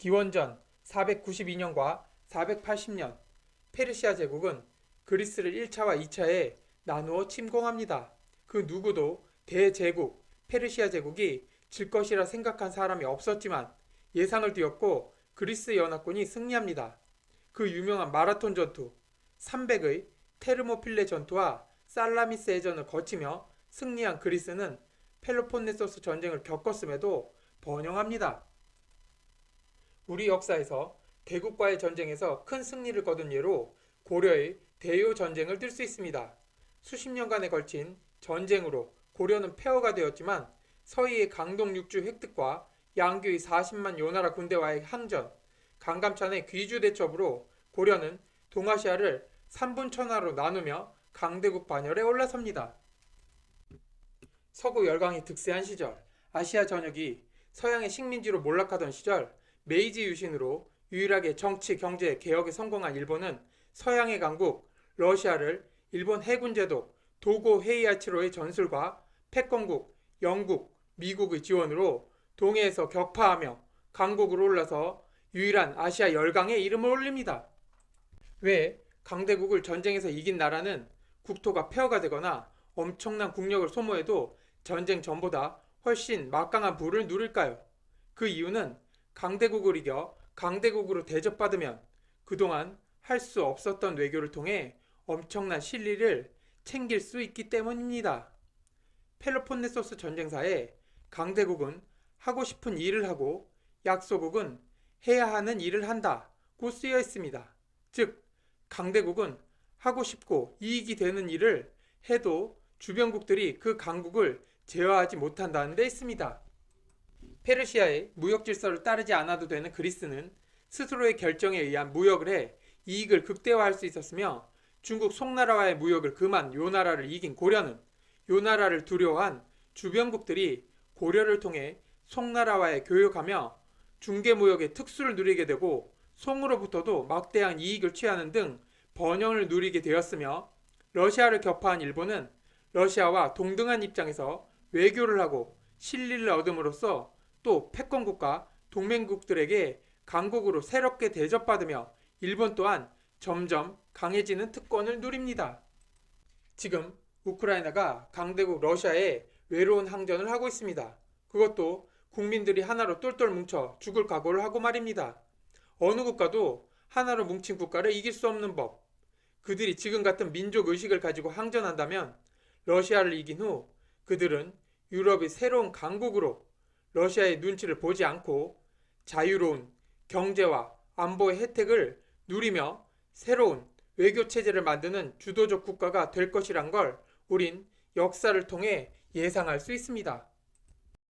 기원전 492년과 480년 페르시아 제국은 그리스를 1차와 2차에 나누어 침공합니다. 그 누구도 대제국 페르시아 제국이 질 것이라 생각한 사람이 없었지만 예상을 뒤엎고 그리스 연합군이 승리합니다. 그 유명한 마라톤 전투 300의 테르모필레 전투와 살라미스 해전을 거치며 승리한 그리스는 펠로폰네소스 전쟁을 겪었음에도 번영합니다. 우리 역사에서 대국과의 전쟁에서 큰 승리를 거둔 예로 고려의 대요 전쟁을 들 수 있습니다. 수십 년간에 걸친 전쟁으로 고려는 폐허가 되었지만 서희의 강동 육주 획득과 양규의 40만 요나라 군대와의 항전, 강감찬의 귀주 대첩으로 고려는 동아시아를 3분 천하로 나누며 강대국 반열에 올라섭니다. 서구 열강이 득세한 시절, 아시아 전역이 서양의 식민지로 몰락하던 시절 메이지 유신으로 유일하게 정치, 경제, 개혁에 성공한 일본은 서양의 강국 러시아를 일본 해군 제도 도고 헤이아치로의 전술과 패권국 영국, 미국의 지원으로 동해에서 격파하며 강국으로 올라서 유일한 아시아 열강의 이름을 올립니다. 왜 강대국을 전쟁에서 이긴 나라는 국토가 폐허가 되거나 엄청난 국력을 소모해도 전쟁 전보다 훨씬 막강한 부를 누릴까요? 그 이유는 강대국을 이겨 강대국으로 대접받으면 그동안 할 수 없었던 외교를 통해 엄청난 실리를 챙길 수 있기 때문입니다. 펠로폰네소스 전쟁사에 강대국은 하고 싶은 일을 하고 약소국은 해야 하는 일을 한다고 쓰여 있습니다. 즉, 강대국은 하고 싶고 이익이 되는 일을 해도 주변국들이 그 강국을 제어하지 못한다는 데 있습니다. 페르시아의 무역 질서를 따르지 않아도 되는 그리스는 스스로의 결정에 의한 무역을 해 이익을 극대화할 수 있었으며 중국 송나라와의 무역을 금한 요나라를 이긴 고려는 요 나라를 두려워한 주변국들이 고려를 통해 송나라와의 교역하며 중개 무역의 특수를 누리게 되고 송으로부터도 막대한 이익을 취하는 등 번영을 누리게 되었으며 러시아를 격파한 일본은 러시아와 동등한 입장에서 외교를 하고 실리를 얻음으로써 또 패권국가 동맹국들에게 강국으로 새롭게 대접받으며 일본 또한 점점 강해지는 특권을 누립니다. 지금 우크라이나가 강대국 러시아에 외로운 항전을 하고 있습니다. 그것도 국민들이 하나로 똘똘 뭉쳐 죽을 각오를 하고 말입니다. 어느 국가도 하나로 뭉친 국가를 이길 수 없는 법. 그들이 지금 같은 민족 의식을 가지고 항전한다면 러시아를 이긴 후 그들은 유럽의 새로운 강국으로 러시아의 눈치를 보지 않고 자유로운 경제와 안보의 혜택을 누리며 새로운 외교 체제를 만드는 주도적 국가가 될 것이란 걸 우린 역사를 통해 예상할 수 있습니다.